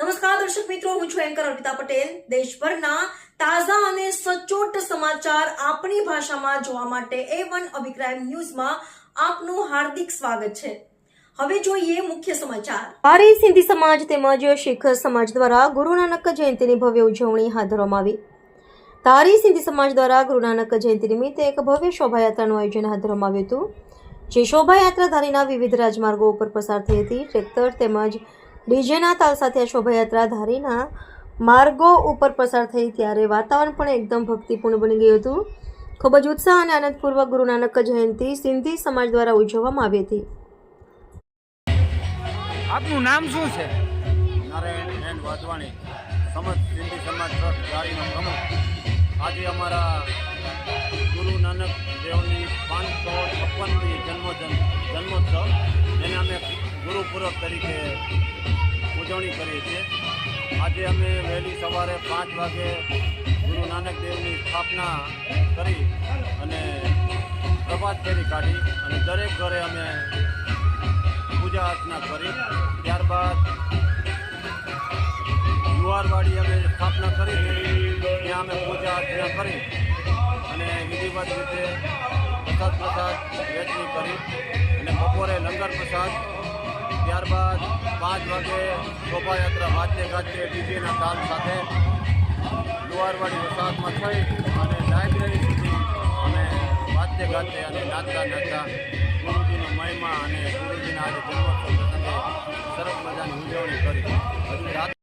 નમસ્કાર, દર્શક મિત્રો, હું છું એન્કર અર્પિતા પટેલ. દેશભરના તાજા અને સચોટ સમાચાર આપણી ભાષામાં જોવા માટે એ વન અભિક્રાઇમ ન્યૂઝમાં આપનું હાર્દિક સ્વાગત છે. હવે જોઈએ મુખ્ય સમાચાર. હારી સિંધી સમાજ તેમજ શીખ સમાજ દ્વારા ગુરુ નાનક જયંતિની ભવ્ય ઉજવણી હાથ ધરવામાં આવી. તારી સિંધી સમાજ દ્વારા ગુરુ નાનક જયંતિ નિમિત્તે એક ભવ્ય શોભાયાત્રાનું આયોજન હાથ ધરવામાં આવ્યું હતું. જે શોભાયાત્રા ધારીના વિવિધ રાજમાર્ગો ઉપર પસાર થઈ હતી. ટ્રેક્ટર તેમજ ડીજેના તાલ સાથે શોભાયાત્રા ધારીના માર્ગો ઉપર પસાર થઈ ત્યારે વાતાવરણ પણ એકદમ ભક્તિપૂર્ણ બની ગયું હતું. ખૂબ જ ઉત્સાહ અને આનંદપૂર્વક ગુરુ નાનક જયંતિ સિંધી સમાજ દ્વારા ઉજવવામાં આવી હતી. આપનું નામ શું છે? નારાયણ એન વાધવાણી સમજ સિંધી સમાજ ટ્રસ્ટ ગાડીનો પ્રમુખ. આજે અમારા ગુરુ નાનક દેવની પાંચસો છપ્પનમી જન્મોત્સવ જેને ગુરુપૂર્વક તરીકે ઉજવણી કરીએ છીએ આજે અમે વહેલી સવારે પાંચ વાગે ગુરુ નાનક દેવની સ્થાપના કરી અને પ્રભાત ફેરી કાઢી અને દરેક ઘરે અમે પૂજા અર્ચના કરી. ત્યારબાદ જુવારવાડી અમે સ્થાપના કરી. ત્યાં અમે પૂજા અર્ચના કરી અને વિધિવત રીતે પ્રસાદ પ્રસાદ વહેંચણી કરી અને બપોરે લંગર પ્રસાદ ત્યારબાદ પાંચ વાગે શોભાયાત્રા વાદ્ય ગાજ્ય ડીજેના તાલ સાથે લુવારવાડી વસાહતમાં થઈ અને લાઇબ્રેરી સુધી અમે વાત્ય ગાજ્ય અને નાચતા નાચતા ગુરુજીનો મહિમા અને ગુરુજીના આજે જન્મોત્સવ પ્રસંગે સરસ મજાની ઉજવણી કરી.